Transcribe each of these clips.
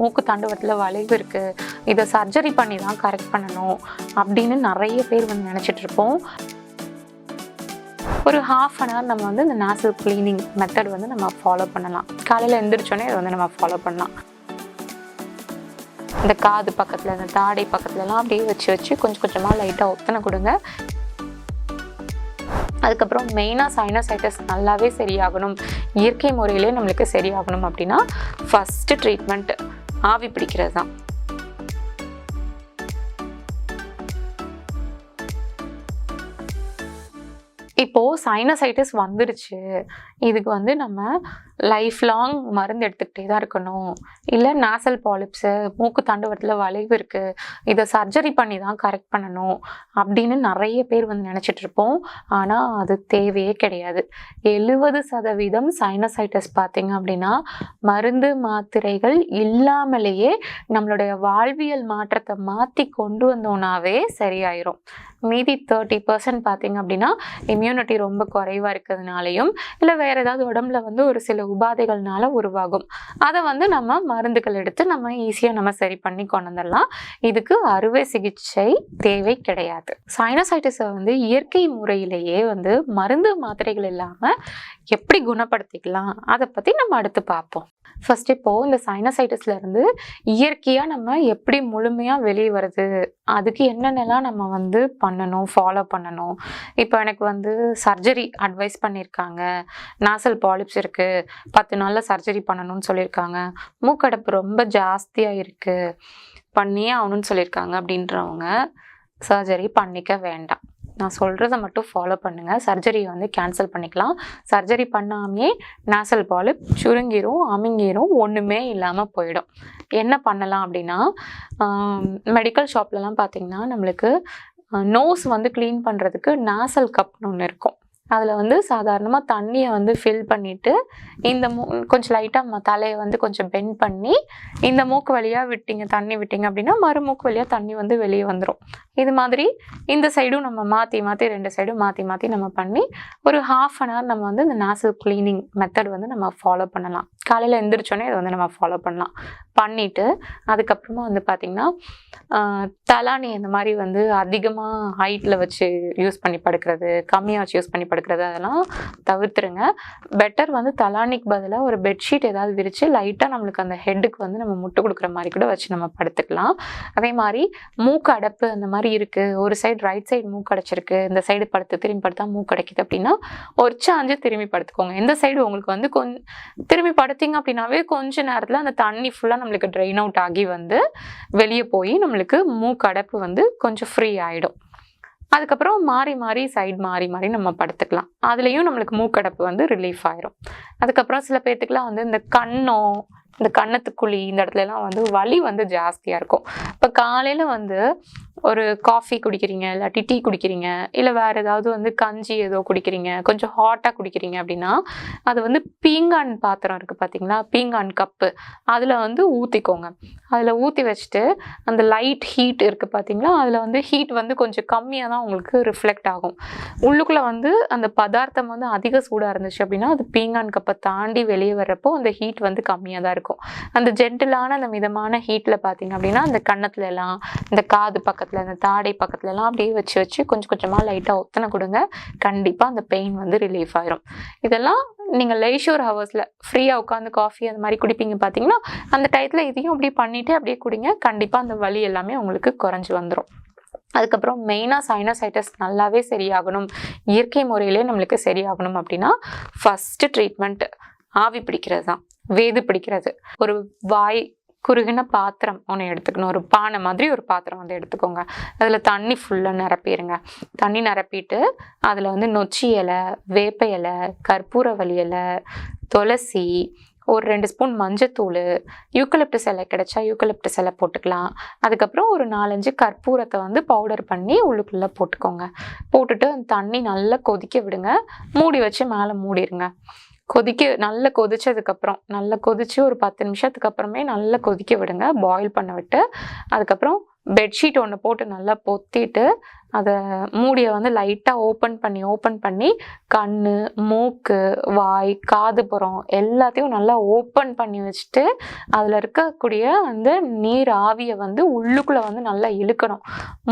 மூக்கு தாண்டவத்தில் வளைவு இருக்குது இதை சர்ஜரி பண்ணி தான் கரெக்ட் பண்ணணும் அப்படின்னு நிறைய பேர் வந்து நினச்சிட்டு இருப்போம். ஒரு ஹாஃப் அன் ஹவர் நம்ம வந்து இந்த நேசல் க்ளீனிங் மெத்தட் வந்து நம்ம ஃபாலோ பண்ணலாம். காலையில் எழுந்திரிச்சோன்னே இதை வந்து நம்ம ஃபாலோ பண்ணலாம். இந்த காது பக்கத்தில் இந்த தாடை பக்கத்துலலாம் அப்படியே வச்சு வச்சு கொஞ்சம் கொஞ்சமாக லைட்டாக ஒத்தனை கொடுங்க. அதுக்கப்புறம் மெயினாக சைனசைட்டிஸ் நல்லாவே சரியாகணும். இயற்கை முறையிலே நம்மளுக்கு சரியாகணும் அப்படின்னா ஃபஸ்ட்டு ட்ரீட்மெண்ட் ஆவி பிடிக்கிறது தான் இப்போது சைனசைட்டிஸ் வந்துடுச்சு இதுக்கு வந்து நம்ம லைஃப் லாங் மருந்து எடுத்துக்கிட்டே தான் இருக்கணும். இல்லை நாசல் பாலிப்ஸு மூக்கு தண்டுவத்தில் வளைவு இருக்குது இதை சர்ஜரி பண்ணி தான் கரெக்ட் பண்ணணும் அப்படின்னு நிறைய பேர் வந்து நினச்சிட்டு இருப்போம். ஆனால் அது தேவையே கிடையாது. எழுபது சதவீதம் சைனசைட்டிஸ் பார்த்திங்க அப்படின்னா மருந்து மாத்திரைகள் இல்லாமலேயே நம்மளுடைய வாழ்வியல் மாற்றத்தை மாற்றி கொண்டு வந்தோன்னாவே சரியாயிரும். மீதி தேர்ட்டி பர்சன்ட் பார்த்தீங்க அப்படின்னா இம்யூனிட்டி ரொம்ப குறைவாக இருக்கிறதுனாலையும் இல்லை வேறு ஏதாவது உடம்புல வந்து ஒரு சில உபாதைகள்னால உருவாகும். அதை வந்து நம்ம மருந்துகள் எடுத்து நம்ம ஈஸியாக நம்ம சரி பண்ணி கொண்டு வந்துடலாம். இதுக்கு அறுவை சிகிச்சை தேவை கிடையாது. சைனசைட்டிஸை வந்து இயற்கை முறையிலேயே வந்து மருந்து மாத்திரைகள் இல்லாமல் எப்படி குணப்படுத்திக்கலாம்? அதை பற்றி நம்ம அடுத்து பார்ப்போம். ஃபர்ஸ்ட் இப்போ இந்த சைனசைட்டிஸ்ல இருந்து நம்ம எப்படி முழுமையாக வெளியே வருது அதுக்கு என்னென்னலாம் நம்ம வந்து பண்ணணும் ஃபாலோ பண்ணணும். இப்போ எனக்கு வந்து சர்ஜரி அட்வைஸ் பண்ணியிருக்காங்க நாசல் பாலிப்ஸ் இருக்குது பத்து நாளில் சர்ஜரி பண்ணணும்னு சொல்லியிருக்காங்க மூக்கடைப்பு ரொம்ப ஜாஸ்தியாக இருக்குது பண்ணியே ஆகணும்னு சொல்லியிருக்காங்க அப்படின்றவங்க சர்ஜரி பண்ணிக்க வேண்டாம். நான் சொல்கிறத மட்டும் ஃபாலோ பண்ணுங்கள் சர்ஜரியை வந்து கேன்சல் பண்ணிக்கலாம். சர்ஜரி பண்ணாமையே நாசல் பாலிப் சுருங்கிரும் அமுங்கிரும் ஒன்றுமே இல்லாமல் போயிடும். என்ன பண்ணலாம் அப்படின்னா மெடிக்கல் ஷாப்லலாம் பார்த்திங்கன்னா நம்மளுக்கு நோஸ் வந்து க்ளீன் பண்ணுறதுக்கு நாசல் கப்னு ஒன்று இருக்கும். அதில் வந்து சாதாரணமாக தண்ணியை வந்து ஃபில் பண்ணிவிட்டு இந்த மூ கொஞ்சம் லைட்டாக தலையை வந்து கொஞ்சம் பெண்ட் பண்ணி இந்த மூக்கு வழியாக விட்டீங்க தண்ணி விட்டீங்க அப்படின்னா மறு மூக்கு வழியாக தண்ணி வந்து வெளியே வந்துடும் இது மாதிரி இந்த சைடும் நம்ம மாற்றி மாற்றி ரெண்டு சைடும் மாற்றி மாற்றி நம்ம பண்ணி ஒரு ஹாஃப் அன் ஹவர் நம்ம வந்து இந்த நாசல் க்ளீனிங் மெத்தட் வந்து நம்ம ஃபாலோ பண்ணலாம். காலையில் எந்திரிச்சோன்னே இதை வந்து நம்ம ஃபாலோ பண்ணலாம். பண்ணிவிட்டு அதுக்கப்புறமா வந்து பார்த்திங்கன்னா தலானி இந்த மாதிரி வந்து அதிகமாக ஹைட்டில் வச்சு யூஸ் பண்ணி படுக்கிறது கம்மியாக வச்சு யூஸ் பண்ணி படுக்கிறது அதெல்லாம் தவிர்த்துருங்க. பெட்டர் வந்து தலானிக்கு பதிலாக ஒரு பெட்ஷீட் ஏதாவது விரித்து லைட்டாக நம்மளுக்கு அந்த ஹெட்டுக்கு வந்து நம்ம முட்டு கொடுக்குற மாதிரி கூட வச்சு நம்ம படுத்துக்கலாம். அதே மாதிரி மூக்கு அடைப்பு அந்த மாதிரி இருக்குது ஒரு சைடு ரைட் சைடு மூக்கு அடைச்சிருக்கு. இந்த சைடு படுத்து திரும்பி படுத்தா மூக்கு அடைக்குது அப்படின்னா ஒரு சாஞ்சு திரும்பி படுத்துக்கோங்க. இந்த சைடு உங்களுக்கு வந்து கொஞ்சம் திரும்பி படுத்திங்க அப்படின்னாவே கொஞ்ச நேரத்தில் அந்த தண்ணி ஃபுல்லாக நம்மளுக்கு ட்ரெயின் அவுட் ஆகி வந்து வெளியே போய் நம்மளுக்கு மூக்கடைப்பு வந்து கொஞ்சம் ஃப்ரீ ஆகிடும் அதுக்கப்புறம் மாறி மாறி சைடு மாறி மாறி நம்ம படுத்துக்கலாம். அதுலேயும் நம்மளுக்கு மூக்கடைப்பு வந்து ரிலீஃப் ஆயிரும். அதுக்கப்புறம் சில பேர்த்துக்குலாம் வந்து இந்த கண்ணோ இந்த கண்ணத்துக்குழி இந்த இடத்துலலாம் வந்து வலி வந்து ஜாஸ்தியாக இருக்கும். இப்போ காலையில் வந்து ஒரு காஃபி குடிக்கிறீங்க இல்லாட்டி டீ குடிக்கிறீங்க இல்லை வேறு ஏதாவது வந்து கஞ்சி ஏதோ குடிக்கிறீங்க கொஞ்சம் ஹாட்டாக குடிக்கிறீங்க அப்படின்னா அது வந்து பீங்கான் பாத்திரம் இருக்குது பார்த்தீங்களா பீங்கான் கப்பு. அதில் வந்து ஊற்றிக்கோங்க அதில் ஊற்றி வச்சுட்டு அந்த லைட் ஹீட் இருக்குது பார்த்தீங்களா அதில் வந்து ஹீட் வந்து கொஞ்சம் கம்மியாக தான் உங்களுக்கு ரிஃப்ளெக்ட் ஆகும். உள்ளுக்குள்ளே வந்து அந்த பதார்த்தம் வந்து அதிக சூடாக இருந்துச்சு அப்படின்னா அது பீங்கான் கப்பை தாண்டி வெளியே வர்றப்போ அந்த ஹீட் வந்து கம்மியாக தான் இருக்கும். அந்த ஜென்டிலான அந்த மிதமான ஹீட்டில் பார்த்தீங்க அப்படின்னா அந்த கன்னத்துல எல்லாம் இந்த காது பக்கத்தில் இந்த தாடை பக்கத்துலலாம் அப்படியே வச்சு வச்சு கொஞ்சம் கொஞ்சமாக லைட்டாக ஒத்தனை கொடுங்க. கண்டிப்பாக அந்த பெயின் வந்து ரிலீஃப் ஆயிரும். இதெல்லாம் நீங்கள் லைஷோர் ஹவர்ஸில் ஃப்ரீயாக உட்காந்து காஃபி அந்த மாதிரி குடிப்பீங்க பார்த்தீங்கன்னா அந்த டயத்தில் இதையும் அப்படியே பண்ணிவிட்டு அப்படியே குடிங்க. கண்டிப்பாக அந்த வலி எல்லாமே உங்களுக்கு குறைஞ்சி வந்துடும் அதுக்கப்புறம் மெயினாக சைனசைட்டிஸ் நல்லாவே சரியாகணும். இயற்கை முறையிலே நம்மளுக்கு சரியாகணும் அப்படின்னா ஃபஸ்ட்டு ட்ரீட்மெண்ட் ஆவி பிடிக்கிறது தான். வேது பிடிக்கிறது. ஒரு வாய் குறுகின பாத்திரம் ஒன்று எடுத்துக்கணும். ஒரு பானை மாதிரி ஒரு பாத்திரம் வந்து எடுத்துக்கோங்க. அதில் தண்ணி ஃபுல்லாக நிரப்பிடுங்க தண்ணி நிரப்பிட்டு அதில் வந்து நொச்சி இலை வேப்ப இலை கற்பூரவள்ளி இலை துளசி ஒரு ரெண்டு ஸ்பூன் மஞ்சத்தூள் யூக்கலிப்டஸ் இலை கிடைச்சா யூக்கலிப்டஸ் இலை போட்டுக்கலாம். அதுக்கப்புறம் ஒரு நாலஞ்சு கற்பூரத்தை வந்து பவுடர் பண்ணி உள்ளுக்குள்ளே போட்டுக்கோங்க. போட்டுட்டு அந்த தண்ணி நல்லா கொதிக்க விடுங்க. மூடி வச்சு மேலே மூடிடுங்க கொதிக்க நல்லா கொதிச்சதுக்கப்புறம் நல்லா கொதிச்சு ஒரு பத்து நிமிஷத்துக்கு அப்புறமே நல்லா கொதிக்க விடுங்க. பாயில் பண்ண விட்டு அதுக்கப்புறம் பெட்ஷீட் ஒன்று போட்டு நல்லா பொத்திட்டு அதை மூடியை வந்து லைட்டாக ஓப்பன் பண்ணி ஓப்பன் பண்ணி கண் மூக்கு வாய் காதுப்புறம் எல்லாத்தையும் நல்லா ஓப்பன் பண்ணி வச்சுட்டு அதில் இருக்கக்கூடிய அந்த நீர் ஆவியை வந்து உள்ளுக்குள்ளே வந்து நல்லா இழுக்கணும்.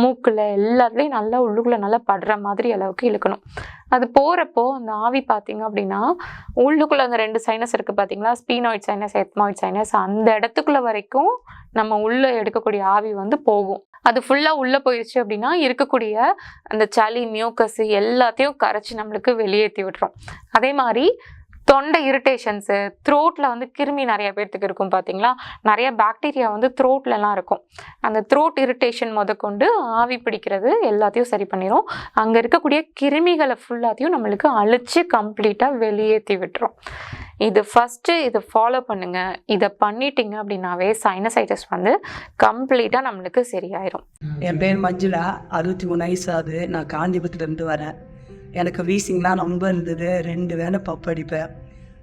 மூக்கில் எல்லாத்துலேயும் நல்லா உள்ளுக்குள்ளே நல்லா படுற மாதிரி அளவுக்கு இழுக்கணும். அது போகிறப்போ அந்த ஆவி பார்த்தீங்க அப்படின்னா உள்ளுக்குள்ளே அந்த ரெண்டு சைனஸ் இருக்குது பார்த்தீங்களா ஸ்பீனாய்ட் சைனஸ் எத்மாய்ட் சைனஸ் அந்த இடத்துக்குள்ள வரைக்கும் நம்ம உள்ளே எடுக்கக்கூடிய ஆவி வந்து போகும். அது ஃபுல்லாக உள்ளே போயிடுச்சு அப்படின்னா இருக்கக்கூடிய அந்த சளி மியூக்கஸ் எல்லாத்தையும் கரைச்சி நம்மளுக்கு வெளியேற்றி விட்டுரும். அதே மாதிரி தொண்டை இரிட்டேஷன்ஸு த்ரோட்டில் வந்து கிருமி நிறைய பேர்த்துக்கு இருக்கும் பார்த்தீங்களா நிறைய பாக்டீரியா வந்து த்ரோட்லலாம் இருக்கும். அந்த த்ரோட் இரிட்டேஷன் முதற்கொண்டு ஆவி பிடிக்கிறது எல்லாத்தையும் சரி பண்ணிடும் அங்கே இருக்கக்கூடிய கிருமிகளை ஃபுல்லாத்தையும் நம்மளுக்கு அழிச்சு கம்ப்ளீட்டாக வெளியேற்றி விட்டுரும். இது ஃபஸ்ட்டு இதை ஃபாலோ பண்ணுங்கள் இதை பண்ணிட்டீங்க அப்படின்னாவே சைனசைட்டிஸ் வந்து கம்ப்ளீட்டாக நம்மளுக்கு சரியாயிரும். என் பேர் மஞ்சுளா. அறுபத்தி மூணு வயசு ஆகுது. நான் காந்திபுரத்துலேருந்து வரேன். எனக்கு வீசிங்லாம் ரொம்ப இருந்தது. ரெண்டு வேளை பப்பு அடிப்பேன்.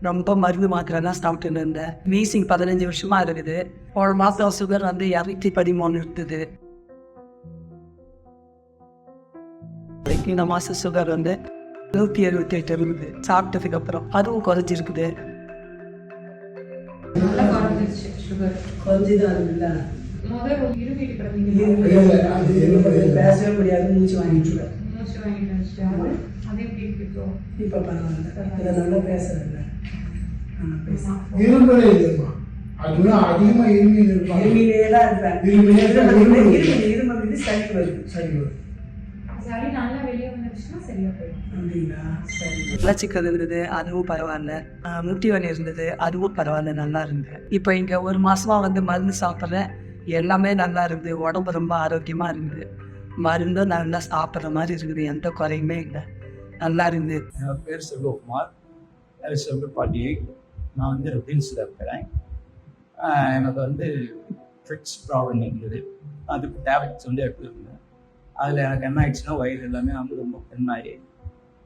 ரொம்ப மருந்து மாத்திரை தான் சாப்பிட்டுன்னு இருந்தேன். வீசிங் பதினஞ்சு வருஷமா இருக்குது. ஒரு மாதம் சுகர் வந்து இரநூத்தி பதிமூணு இருந்தது. இந்த மாதம் சுகர் வந்து நூற்றி எழுபத்தி எட்டு இருக்குது சாப்பிட்டதுக்கு அப்புறம் அதுவும் குறைஞ்சிருக்குது. பேசவே முடியாது. மூச்சு வாங்கிட்டு இப்போ பரவாயில்ல. இதை நல்லா இரும்பலே அதிகமா தான் இருப்பேன் வந்து சளி வருது. சளி வளச்சிக்கிறது இருந்தது அதுவும் பரவாயில்ல. முட்டி வலி இருந்தது அதுவும் பரவாயில்ல நல்லா இருந்தது. இப்போ இங்கே ஒரு மாசமா வந்து மருந்து சாப்பிட்றேன் எல்லாமே நல்லா இருக்குது. உடம்பு ரொம்ப ஆரோக்கியமா இருக்குது. மருந்தும் நல்லா சாப்பிட்ற மாதிரி இருக்குது. எந்த குறையுமே இல்லை. நல்லா இருந்தேன் என் பேர் செல்வகுமார். செல்வ செல்வப்பாட்டி நான் வந்து ரிபின்ஸில் இருக்கிறேன். எனக்கு வந்து ஃபிக்ஸ் ப்ராப்ளம் இருந்தது அதுக்கு டேப்லெட்ஸ் வந்து எடுத்துருந்தேன். அதில் எனக்கு என்ன ஆயிடுச்சுன்னா வயிறு எல்லாமே வந்து ரொம்ப பெண்ணாகி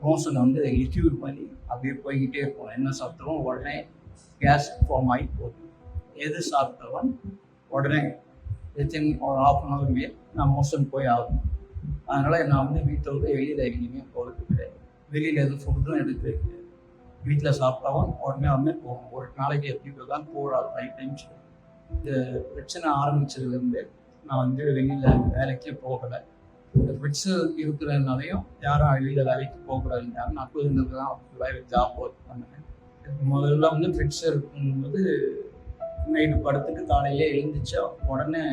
மோஷனை வந்து லிக்யூட் பண்ணி அப்படியே போய்கிட்டே இருக்கும் என்ன சாப்பிட்டாலும் உடனே கேஸ் ஃபார்ம் ஆகி போகுது. எது சாப்பிட்டாலும் உடனே வித்தின் ஒரு ஆஃப் அன் ஹவர்லேயே நான் மோஷன் போய் ஆகணும். அதனால் நான் வந்து வீட்டை விட்டு வெளியில் எங்கேயுமே போகிறது கிடையாது. வெளியில் எதுவும் ஃபுட்டும் எடுக்கிறது வீட்டில் சாப்பிட்டாவும் உடனே வந்து போகும். ஒரு நாளைக்கு எப்படி தான் போடாது ஃபைவ் டைம்ஸ் இந்த பிரச்சனை ஆரம்பிச்சதுலேருந்து நான் வந்து வெளியில் வேலைக்கே போகலை. இந்த ஃபிட்ஸு இருக்கிறதுனாலையும் யாரும் வெளியில் வேலைக்கு போகக்கூடாதுன்றாங்க நான் புதுங்கிறது தான் வேலை ஜாப் ஒர்க் பண்ணேன். முதல்ல வந்து ஃபிட்ஸ் இருக்கும்போது நைட்டு படுத்துட்டு காலையிலே எழுந்திரிச்சா உடனே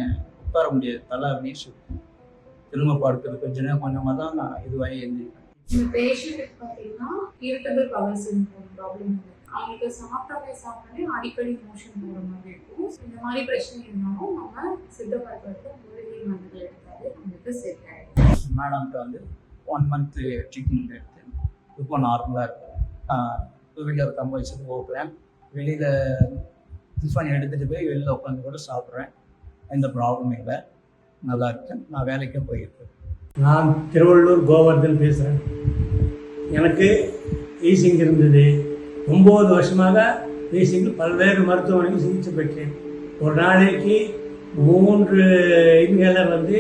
உட்கார முடியாது. தலை அப்படின்னு சொல்லி திரும்ப படுக்கிறது கொஞ்ச நேரம் கொஞ்சமாக தான் நான் இதுவாகி எழுந்திருப்பேன். இந்த பேஷண்ட்டுக்கு பார்த்தீங்கன்னா இரிட்டபிள் பவர் சிண்ட்ரோம் ப்ராப்ளம் அவங்களுக்கு சாப்பிட்டாலே சாப்பிட்டாலே அடிக்கடி மோஷன் போகிற மாதிரி இருக்கும். இந்த மாதிரி பிரச்சனை இருந்தாலும் நம்ம சித்த மருத்துவத்தில் மூலிகை மருந்துகள் எடுத்தாலே நம்மளுக்கு செட் ஆகிடும் மேடம்கிட்ட வந்து ஒன் மந்த் ட்ரீட்மெண்ட் எடுத்து இப்போ நார்மலாக இருக்கும். டூ வீலர் கம்ப வச்சுட்டு போகிறேன் வெளியில் டிஃபன் எடுத்துகிட்டு போய் வெளியில் உட்காந்து கூட சாப்பிட்றேன். எந்த ப்ராப்ளமும் இல்லை. நல்லா இருக்கேன் நான் வேலைக்கும் போயிருக்கேன் நான் திருவள்ளூர் கோவர்தன் பேசுகிறேன் எனக்கு ஈசிங் இருந்தது. ஒம்பது வருஷமாக ஈசிங் பல்வேறு மருத்துவமனைக்கு சிகிச்சை பெற்றேன். ஒரு நாளைக்கு மூன்று இன்ஹேலர் வந்து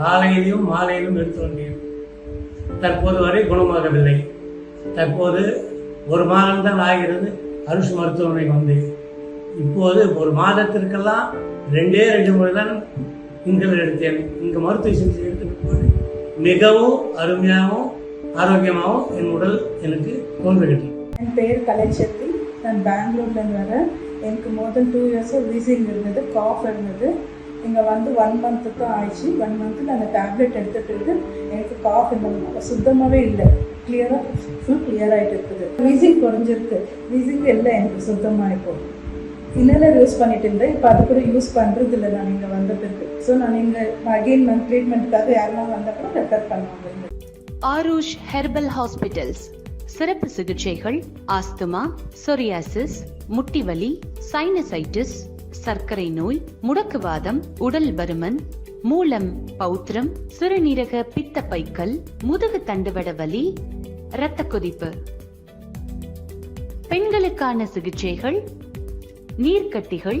காலையிலும் மாலையிலும் எடுத்து வந்தேன். தற்போது வரை குணமாகவில்லை. தற்போது ஒரு மாதம்தான் ஆகிறது. அருஷ் மருத்துவமனை வந்தேன். இப்போது ஒரு மாதத்திற்கெல்லாம் ரெண்டே ரெண்டு முறை தான் இன்ஹேலர் எடுத்தேன். இங்கே மருத்துவ சிகிச்சை எடுத்துட்டு போய் மிகவும் அருமையாகவும் ஆரோக்கியமாகவும் என் உடல் எனக்கு தோன்றுகின்றது என் பேர் கலைச்செல்வி. நான் பெங்களூர்லேருந்து வரேன். எனக்கு மோர் தென் டூ இயர்ஸாக வீசிங் இருந்தது காஃப் இருந்தது. இங்கே வந்து ஒன் மந்த்துக்கும் ஆயிடுச்சு. ஒன் மந்த்தில் அந்த டேப்லெட் எடுத்துகிட்டு இருக்கு எனக்கு காஃப் இந்த சுத்தமாகவே இல்லை. கிளியராக ஃபுல் கிளியர் ஆகிட்டு இருக்குது. வீசிங் குறைஞ்சிருக்கு. வீசிங் இல்லை எனக்கு சுத்தமாக இப்போ இன்னலர் யூஸ் பண்ணிட்டு இருந்தேன். இப்போ அது கூட யூஸ் பண்ணுறது இல்லை நான் இங்கே வந்த பிறகு. ஸோ நான் இங்கே அகெயின் நான் ட்ரீட்மெண்ட்டுக்காக யாரெல்லாம் வந்தப்போ ரெஃபர் பண்ணுவாங்க ஆரூஷ் ஹெர்பல் ஹாஸ்பிட்டல்ஸ் சிறப்பு சிகிச்சைகள் ஆஸ்துமா சொரியாசிஸ் முட்டிவலி சைனசைட்டிஸ் சர்க்கரை நோய் முடக்குவாதம் உடல் பருமன் மூலம் பௌத்திரம் சிறுநீரக பித்தப்பைக்கல் முதுகு தண்டுவட வலி இரத்த கொதிப்பு. பெண்களுக்கான சிகிச்சைகள் நீர்க்கட்டிகள்